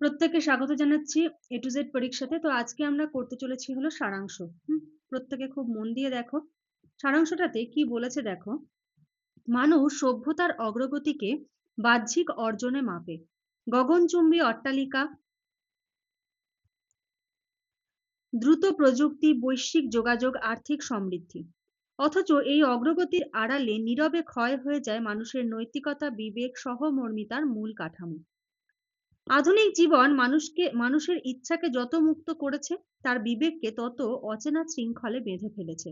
প্রত্যেককে স্বাগত জানাচ্ছি এ টু জেড পরীক্ষাতে তো আজকে আমরা করতে চলেছি হলো সারাংশ। প্রত্যেকে খুব মন দিয়ে দেখো। সারাংশটাতে কি বলেছে দেখো? মানুষ সভ্যতার অগ্রগতিকে বাহ্যিক অর্জনে মাপে। গগনচুম্বী অট্টালিকা, দ্রুত প্রযুক্তি, বৈশ্বিক যোগাযোগ, আর্থিক সমৃদ্ধি। অথচ এই অগ্রগতির আড়ালে নীরবে ক্ষয় হয়ে যায় মানুষের নৈতিকতা, বিবেক, সহমর্মিতার মূল কাঠামো। আধুনিক জীবন মানুষকে, মানুষের ইচ্ছাকে যত মুক্ত করেছে, তার বিবেককে তত অচেনা শৃঙ্খলে বেঁধে ফেলেছে।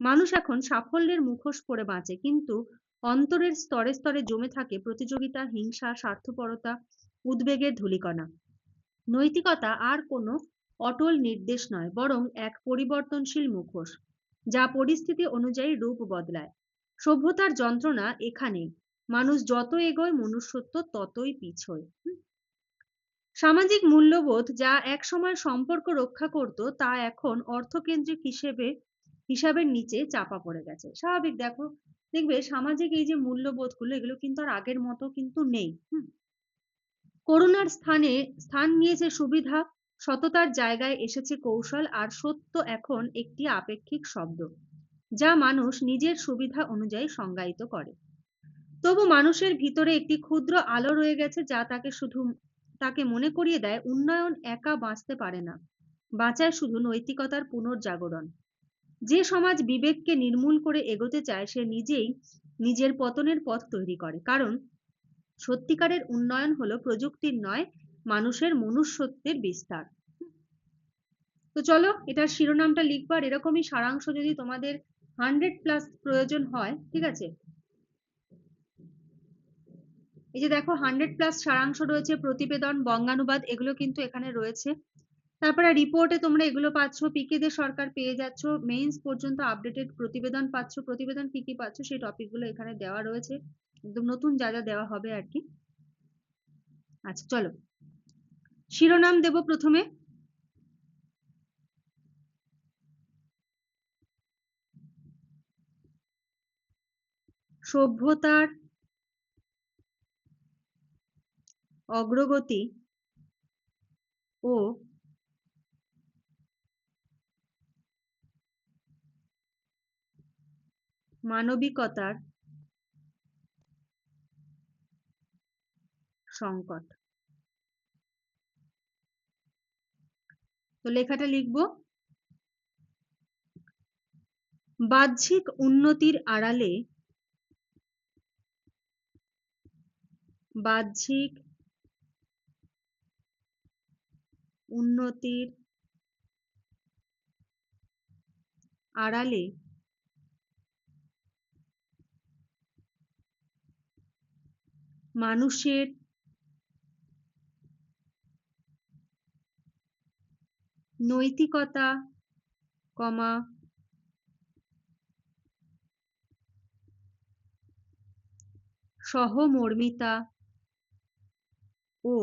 মানুষ এখন সাফল্যের মুখোশ পরে বাঁচে, কিন্তু অন্তরের স্তরে স্তরে জমে থাকে প্রতিযোগিতা, হিংসা, স্বার্থপরতা, উদ্বেগের ধূলিকণা। নৈতিকতা আর কোনো অটল নির্দেশ নয়, বরং এক পরিবর্তনশীল মুখোশ, যা পরিস্থিতি অনুযায়ী রূপ বদলায়। সভ্যতার যন্ত্রণা এখানে মানুষ যত এগোয় মনুষ্যত্ব ততই পিছয়। সামাজিক মূল্যবোধ যা একসময় সম্পর্ক রক্ষা করত, তা এখন অর্থকেন্দ্রিক হিসেবে, হিসাবের নিচে চাপা পড়ে গেছে। স্বাভাবিক, দেখো। দেখবে, সামাজিক এই যে মূল্যবোধগুলো, এগুলো কিন্তু আর আগের মতো কিন্তু নেই করোনার স্থানে, স্থান নিয়েছে সুবিধা, সততার জায়গায় এসেছে কৌশল, আর সত্য এখন একটি আপেক্ষিক শব্দ, যা মানুষ নিজের সুবিধা অনুযায়ী সংজ্ঞায়িত করে। তবু মানুষের ভিতরে একটি ক্ষুদ্র আলো রয়ে গেছে, যা তাকে শুধু তাকে মনে করিয়ে দেয় উন্নয়ন একা বাঁচতে পারে না। বাঁচায় শুধু নৈতিকতার পুনর্জাগরণ। যে সমাজ বিবেককে নির্মূল করে এগোতে চায়, সে নিজেই নিজের পতনের পথ তৈরি করে। কারণ সত্যিকারের উন্নয়ন হলো প্রযুক্তির নয়, মানুষের মনুষ্যত্বের বিস্তার। তো চলো, এটার শিরোনামটা লিখবার এরকমই সারাংশ যদি তোমাদের হান্ড্রেড প্লাস প্রয়োজন হয়, ঠিক আছে? এই যে দেখো হান্ড্রেড প্লাস সারাংশ রয়েছে, প্রতিবেদন, বঙ্গানুবাদ, এগুলো কিন্তু এখানে রয়েছে। তারপরে রিপোর্টে তোমরা এগুলো পাচ্ছ পিকেদের সরকার পেয়ে যাচ্ছ মেইনস পর্যন্ত আপডেটেড প্রতিবেদন পাচ্ছ, প্রতিবেদন কি কি পাচ্ছ, সেই টপিকগুলো এখানে দেওয়া রয়েছে। একদম নতুন যা যা দেওয়া হবে আর কি। আচ্ছা চলো। শিরোনাম দেব প্রথমে। সভ্যতার অগ্রগতি ও মানবিকতার সংকট। তো লেখাটা লিখব। বাহ্যিক উন্নতির আড়ালে বাহ্যিক উন্নতির আড়ালে মানুষের নৈতিকতা কমা সহমর্মিতা ও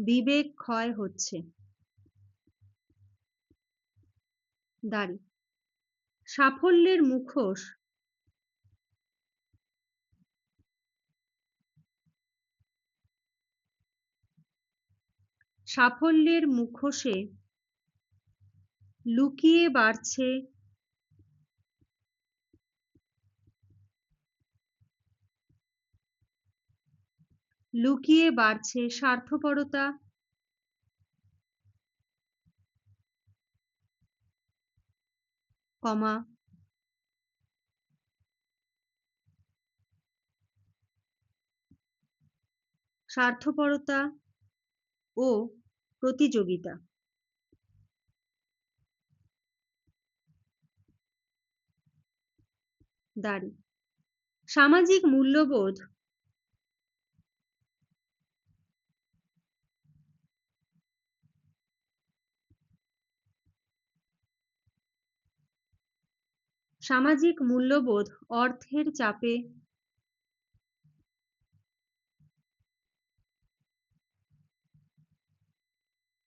বিবেক ক্ষয় হচ্ছে। দাড়ি। সাফল্যের মুখোশ সাফল্যের মুখোশে লুকিয়ে বাড়ছে লুকিয়ে বাড়ছে স্বার্থপরতা। কমা। স্বার্থপরতা ও প্রতিযোগিতা। দাড়ি। সামাজিক মূল্যবোধ সামাজিক মূল্যবোধ অর্থের চাপে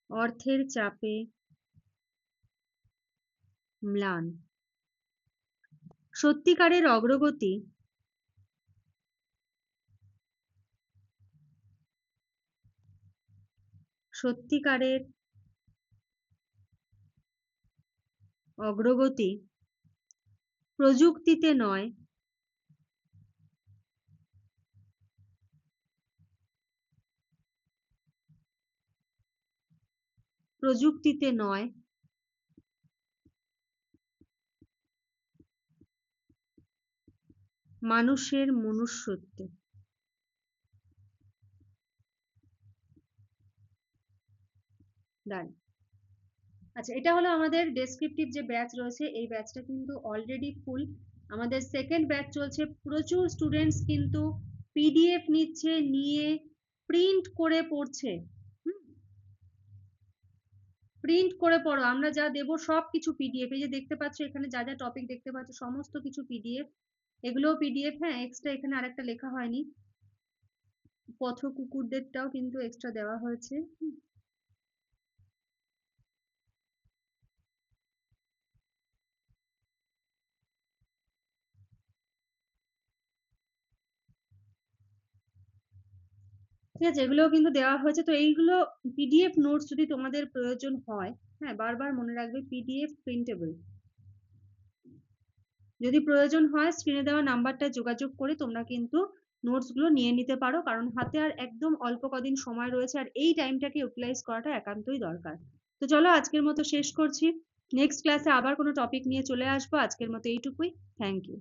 অর্থের চাপে ম্লান। সত্যিকারের অগ্রগতি সত্যিকারের অগ্রগতি প্রযুক্তিতে নয়। প্রযুক্তিতে নয়। মানুষের মনুষ্যত্ব। ডান আচ্ছা এটা হলো আমাদের ডেসক্রিপটিভ যে ব্যাচ রয়েছে, এই ব্যাচটা কিন্তু অলরেডি ফুল আমাদের সেকেন্ড ব্যাচ চলছে, প্রচুর স্টুডেন্টস কিন্তু পিডিএফ নিচ্ছে, নিয়ে প্রিন্ট করে পড়ছে। প্রিন্ট করে পড়ো, আমরা যা দেব সব কিছু পিডিএফ এই যে দেখতে পাচ্ছ, এখানে যা যা টপিক দেখতে পাচ্ছ, সমস্ত কিছু পিডিএফ এগুলোও পিডিএফ হ্যাঁ এক্সট্রা এখানে আরেকটা লেখা হয়নি। পথ কুকুরদেরটাও কিন্তু এক্সট্রা দেওয়া হয়েছে। ঠিক আছে? এগুলোও কিন্তু দেওয়া হয়েছে। তো এইগুলো পিডিএফ নোটস যদি তোমাদের প্রয়োজন হয় হ্যাঁ বারবার মনে রাখবে পিডিএফ প্রিন্টেবল যদি প্রয়োজন হয় স্ক্রিনে দেওয়া নাম্বারটা যোগাযোগ করে তোমরা কিন্তু নোটসগুলো নিয়ে নিতে পারো। কারণ হাতে আর একদম অল্প কদিন সময় রয়েছে আর এই টাইমটাকে ইউটিলাইজ করাটা একান্তই দরকার। তো চলো আজকের মতো শেষ করছি। নেক্সট ক্লাসে আবার কোনো টপিক নিয়ে চলে আসব। আজকের মতো এইটুকুই। Thank you